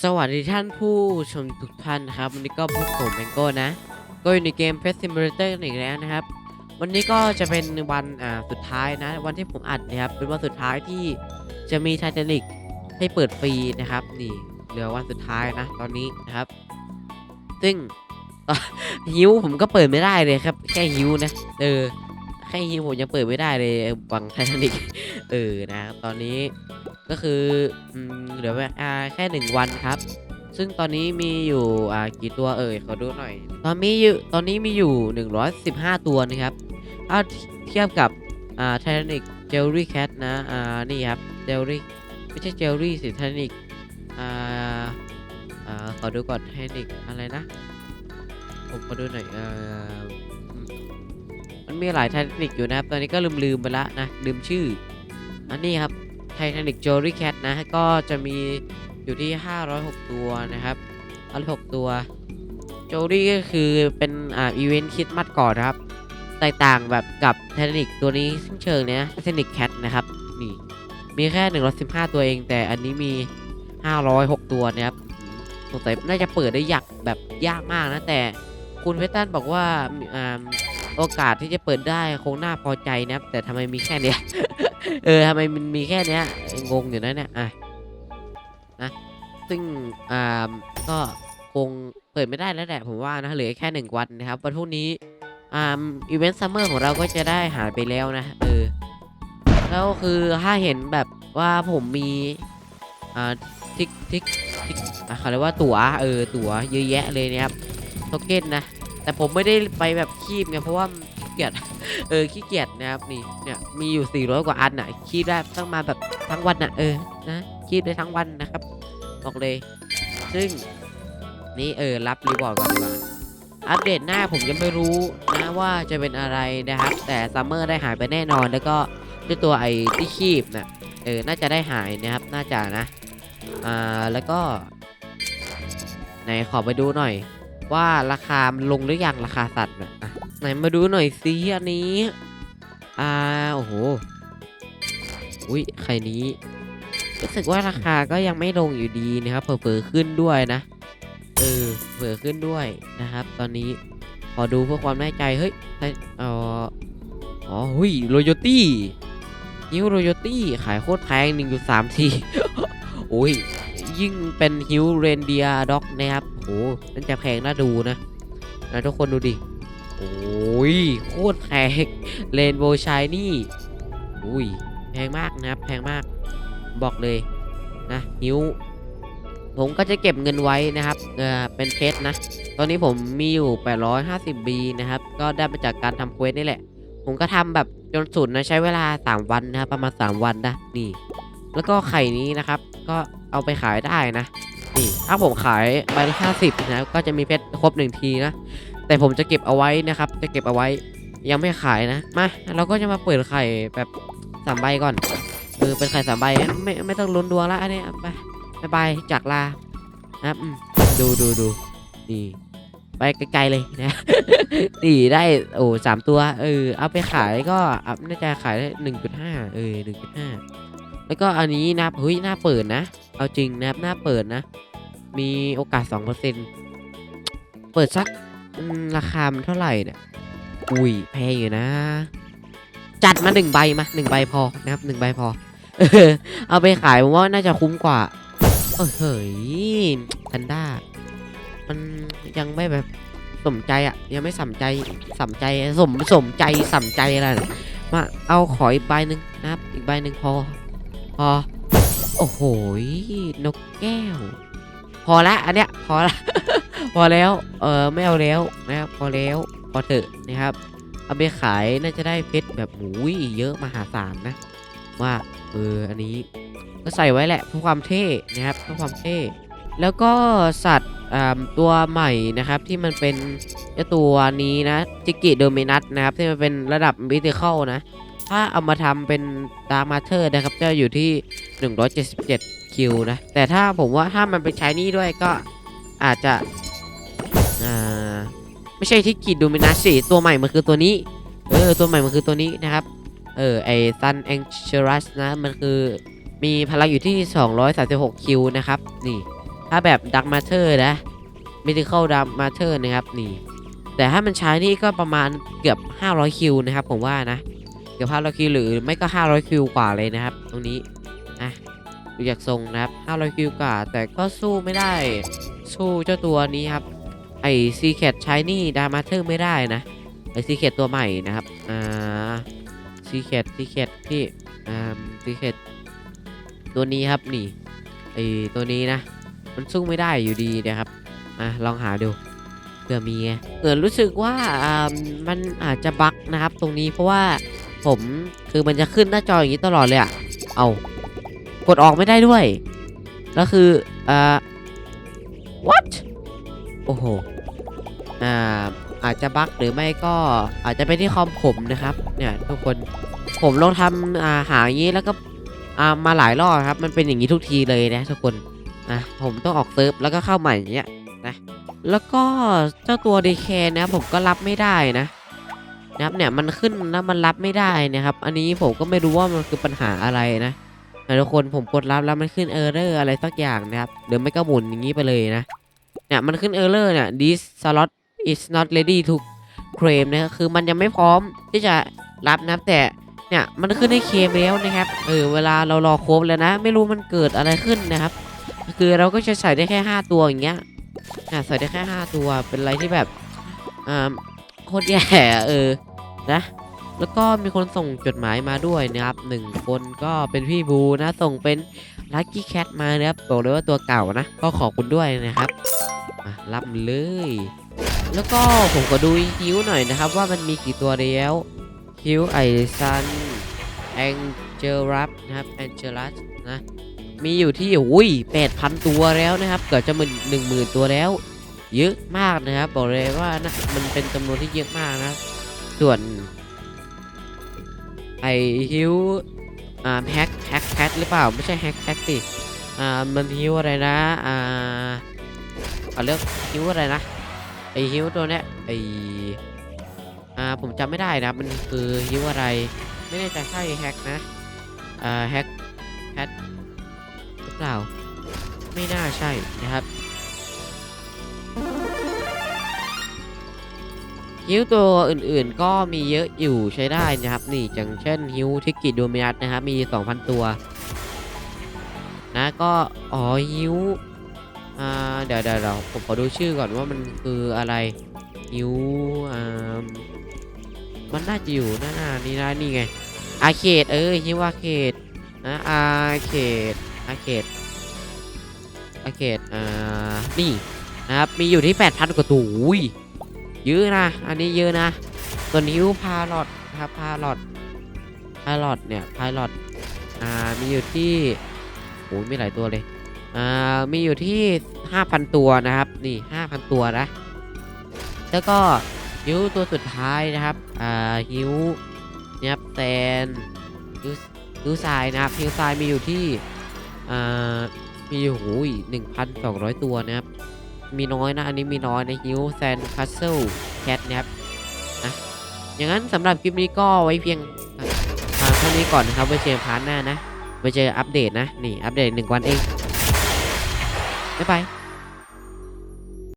สวัสดีท่านผู้ชมทุกท่านนะครับ วันนี้ก็พบผมแมงโก้นะ ก็อยู่ในเกม Pet Simulator อีกแล้วนะครับ วันนี้ก็จะเป็นวันอ่าสุดท้ายนะ วันที่ผมอัดนะครับเป็นวันสุดท้ายที่จะมีไททานิกให้เปิดฟรีนะครับ นี่เหลือวันสุดท้ายนะ ตอนนี้นะครับ ซึ่งฮิวผมก็เปิดไม่ได้เลยครับ แค่ฮิวนะเออ แค่ฮิวผมยังเปิดไม่ได้เลยวังไททานิกเออนะครับตอนนี้ก็คืออเหลือเวลาแค่หนึ่งวันครับ ซึ่งตอนนี้มีอยู่อ่ากี่ตัวเอ่ยขอดูหน่อย ตอนนี้อยู่ตอนนี้มีอยู่ 115 ตัวนะครับถ้าเทียบกับอ่าไททานิกเจลลี่แคทนะอ่านี่ครับเจลลี่ไม่ใช่เจลลี่สิไททานิกอ่าอ่าขอดูก่อนไททานิกอะไรนะผมขอดูหน่อยอ่ออืม มีหลายไททานิกอยู่นะครับ ตอนนี้ก็ลืมลืมไปละนะ ลืมชื่อ อันนี้ครับไททานิกจอรี่แคทนะ ก็จะมีอยู่ที่ 506 ตัวนะครับ506ตัวโจอรี่ก็คือเป็นอ่าอีเวนต์คิดมัดก่อนครับ แตกต่างแบบกับไททานิกตัวนี้ซึ่งเชิงเนี้ยไททานิกแคทนะครับ นี่ มีแค่ 115 ตัวเอง แต่อันนี้มี 506 ตัวนะครับสงสัยน่าจะเปิดได้ยากแบบยากมากนะแต่คุณเพตันบอกว่าอ่า โอกาสที่จะเปิดได้คงน่าพอใจนะครับแต่ทำไมมีแค่เนี้ย เออทำไมมันมีแค่เนี้ยงงอยู่นะเนี่ยอะนะซึ่งอ่าก็คงเปิดไม่ได้แล้วแหละผมว่านะเหลือแค่หนึ่งวันนะครับวันพรุ่งนี้อ่าอีเวนต์ซัมเมอร์ของเราก็จะได้หายไปแล้วนะเออแล้วคือถ้าเห็นแบบว่าผมมีอ่าทิกทิกทิกอะเขาเรียกว่าตั๋วเออตั๋วเยอะแยะเลยนะครับโทเค็นนะ แต่ผมไม่ได้ไปแบบคีบไงเพราะว่าขี้เกียจเออขี้เกียจนะครับนี่เนี่ยมีอยู่ 400 กว่าอันน่ะคีบได้ตั้งมาแบบทั้งวันน่ะเออนะคีบได้ทั้งวันนะครับ บอกเลย ซึ่งนี่เออรับรีบอร์ดก่อนดีกว่าอัปเดตหน้าผมยังไม่รู้นะว่าจะเป็นอะไรนะครับ แต่ซัมเมอร์ได้หายไปแน่นอนแล้วก็ด้วยตัวไอ้ที่คีบน่ะเออน่าจะได้หายนะครับน่าจะนะอ่าแล้วก็ไหนขอไปดูหน่อย ว่าราคาลงหรือยังราคาสัตว์น่ะอะไหนมาดูหน่อยสิอันนี้ อ่า โอ้โห อุ้ยไข่นี้ รู้สึกว่าราคาก็ยังไม่ลงอยู่ดีนะครับเผลอๆขึ้นด้วยนะ เออ เผลอขึ้นด้วยนะครับ ตอนนี้ ขอดูเพื่อความแน่ใจ เฮ้ยไอ้เอ่ออ๋อหุ้ยโรโยตี้ฮิวโรโยตี้ ขายโคตรแพงหนึ่งจุดสามทีโอ้ย ยิ่งเป็นฮิวเรนเดียด็อกนะครับโหนั่นจะแพงน่าดูนะนะทุกคนดูดิ โอ้ยโคตรแพงเรนโบว์ชายนี่อุ้ยแพงมากนะครับ แพงมากบอกเลยนะฮิวผมก็จะเก็บเงินไว้นะครับเออเป็นเพชรนะ ตอนนี้ผมมีอยู่ 850B นะครับ ก็ได้มาจากการทำเควสนี่แหละ ผมก็ทำแบบจนสุดนะ ใช้เวลา 3 วันนะครับ ประมาณ 3 วันนะ นี่ แล้วก็ไข่นี้นะครับ ก็เอาไปขายได้นะ นี่ถ้าผมขายใบละ50นะครับก็จะมีเพชรครบหนึ่งทีนะ แต่ผมจะเก็บเอาไว้นะครับ จะเก็บเอาไว้ ยังไม่ขายนะ มา เราก็จะมาเปิดไข่แบบสามใบก่อน เออ เป็นไข่สามใบ ไม่ไม่ต้องลุ้นดวงละอันนี้ไปบายบายจากลานะครับดูดูดูนี่ไปไกลๆเลยนะนี่ได้โอ้สามตัว เออ เอาไปขายก็อัพน่าจะขายได้หนึ่งจุดห้าเออหนึ่งจุดห้า แล้วก็อันนี้นะเฮ้ยหน้าเปิดนะ เอาจริงนะครับหน้าเปิดนะ มีโอกาสสองเปอร์เซ็นเปิดสักราคามันเท่าไหร่เนี่ยอุ้ยแพงอยู่นะ จัดมาหนึ่งใบมาหนึ่งใบพอนะครับหนึ่งใบพอ เอาไปขายผมว่าน่าจะคุ้มกว่าเออเฮ้ยแพนด้ามันยังไม่แบบสมใจอะ ยังไม่สมใจสมใจสมสมใจสมใจอะไรนะมาเอาขออีกใบหนึ่งนะครับ อีกใบหนึ่งพอ อ โอ้โห นกแก้ว พอละอันเนี้ยพอละ พอแล้ว เออไม่เอาแล้วนะครับพอแล้วพอเถอะนะครับ เอาไปขายน่าจะได้เพชรแบบหมูยเยอะมหาศาลนะ ว่าเอออันนี้ก็ใส่ไว้แหละเพื่อความเท่นะครับเพื่อความเท่แล้วก็สัตว์ตัวใหม่นะครับที่มันเป็นตัวนี้นะจิกิโดมินัสนะครับที่มันเป็นระดับมิติเข้านะ ถ้าเอามาทำเป็นดามาเธอร์นะครับจะอยู่ที่ 177 คิวนะ แต่ถ้าผมว่าถ้ามันเป็นใช้นี่ด้วยก็อาจจะอ่าไม่ใช่ที่กิโดมินัสสิตัวใหม่มันคือตัวนี้ เออ ตัวใหม่มันคือตัวนี้นะครับ เออ ไอซันแองเชรัสนะ มันคือมีพลังอยู่ที่ 236 คิวนะครับ นี่ ถ้าแบบดักมาเธอร์นะมิติเข้าดักมาเธอร์นะครับ นี่ แต่ถ้ามันใช้นี่ก็ประมาณเกือบ 500 คิวนะครับ ผมว่านะ กือบ500คิวหรือไม่ก็ 500 คิวกว่าเลยนะครับ ตรงนี้นะดูจากทรงนะครับ 500 คิวกว่า แต่ก็สู้ไม่ได้ สู้เจ้าตัวนี้ครับ ไอซีเคทชายนี่ดามาเธอร์ไม่ได้นะ ไอซีเคทตัวใหม่นะครับ อ่าซีเคทซีเคทที่อ่าซีเคทตัวนี้ครับนี่ไอตัวนี้นะ มันสู้ไม่ได้อยู่ดีนะครับอะลองหาดูเผื่อมีไงเออรู้สึกว่าอ่ามันอาจจะบั๊กนะครับ ตรงนี้เพราะว่า ผมคือมันจะขึ้นหน้าจออย่างนี้ตลอดเลยอะเอากดออกไม่ได้ด้วย แล้วคืออ่า what โอ้โห อ่า อาจจะบั๊กหรือไม่ก็อาจจะเป็นที่คอมผมนะครับ เนี่ยทุกคน ผมลองทำอ่าหาอย่างนี้แล้วก็อ่ามาหลายรอบครับ มันเป็นอย่างนี้ทุกทีเลยนะทุกคนนะผมต้องออกเซิร์ฟแล้วก็เข้าใหม่อย่างเงี้ยนะ แล้วก็เจ้าตัว DK นะผมก็รับไม่ได้นะ นะครับเนี่ยมันขึ้นแล้วมันรับไม่ได้นะครับ อันนี้ผมก็ไม่รู้ว่ามันคือปัญหาอะไรนะทุกคนผมกดรับแล้วมันขึ้นเออร์เรอร์อะไรสักอย่างนะครับหรือไม่ก็หมุนอย่างนี้ไปเลยนะเนี่ยมันขึ้นเออร์เรอร์เนี่ย this slot is not ready to claim นะคือมันยังไม่พร้อมที่จะรับนะครับแต่เนี่ยมันขึ้นให้เคมแล้วนะครับเออเวลาเรารอครบแล้วนะ ไม่รู้มันเกิดอะไรขึ้นนะครับ คือเราก็จะใส่ได้แค่ 5 ตัวอย่างเงี้ยอะใส่ได้แค่ 5 ตัวเป็นอะไรที่แบบอ่า ตรแย่เออนะแล้วก็มีคนส่งจดหมายมาด้วยนะครับหนึ่งคนก็เป็นพี่บูนะ ส่งเป็นลั c กี้แคทมานะครับบอกเลยว่าตัวเก่านะ ก็ขอบคุณด้วยนะครับรับเลย แล้วก็ผมก็ดูฮิวหน่อยนะครับ ว่ามันมีกี่ตัวแล้วฮิวไอซันแองเจลัสนะครับแองเจลัสนะมีอยู่ที่อุ้ย8,000ตัวแล้วนะครับ เกือบจะมึนหนึ่งหมื่นตัวแล้ว เยอะมากนะครับบอกเลยว่านะมันเป็นจำนวนที่เยอะมากนะ ส่วนไอฮิวอ่าแฮกแฮกแคทหรือเปล่าไม่ใช่แฮกแคทสิอ่ามันฮิวอะไรนะอ่าเอาเรื่องฮิวอะไรนะไอฮิวตัวเนี้ยไออ่าผมจำไม่ได้นะมันคือฮิวอะไร ไม่แน่ใจใช่แฮกนะอ่าแฮกแคทหรือเปล่าไม่น่าใช่นะครับ ฮิวตัวอื่นๆ ก็มีเยอะอยู่ใช้ได้นะครับ นี่อย่างเช่นฮิวทิกิโดมินัสนะครับ มี 2,000 ตัว นะก็ อ๋อฮิวอ่าเดี๋ยวเดี๋ยวเดี๋ยวผมขอดูชื่อก่อนว่ามันคืออะไรฮิวอ่ามันน่าจะอยู่หน้าหน้านี่นะนี่ไงอาเคดเออฮิวอาเคดนะอาเคดอาเขตอาเขตอ่านี่นะครับมีอยู่ที่ 8,000 กว่าตัวอุ้ ยเยอนะ อันนี้เยอนะ ส่วนฮิวพาลอดครับพาลอดพาลอดเนี่ยพาลอดอ่ามีอยู่ที่โอ้ยมีหลายตัวเลยอ่ามีอยู่ที่ 5,000 ตัวนะครับนี่ 5,000 ตัวนะแล้วก็ฮิวตัวสุดท้ายนะครับอ่าฮิวเนี่ยครับแตนฮิวฮิวทรายนะครับฮิวทรายมีอยู่ที่อ่ามีอยู่หูยหนึ่งพันสองร้อยตัวนะครับ มีน้อยนะ อันนี้มีน้อยในฮิวแซนคัสเซิลแคทนะครับนะอย่างนั้นสำหรับคลิปนี้ก็ไว้เพียงเท่านี้ก่อนนะครับไว้เจอพาร์ทหน้านะไว้เจออัปเดตนะ นี่ อัปเดตหนึ่งวันเองบ๊ายบาย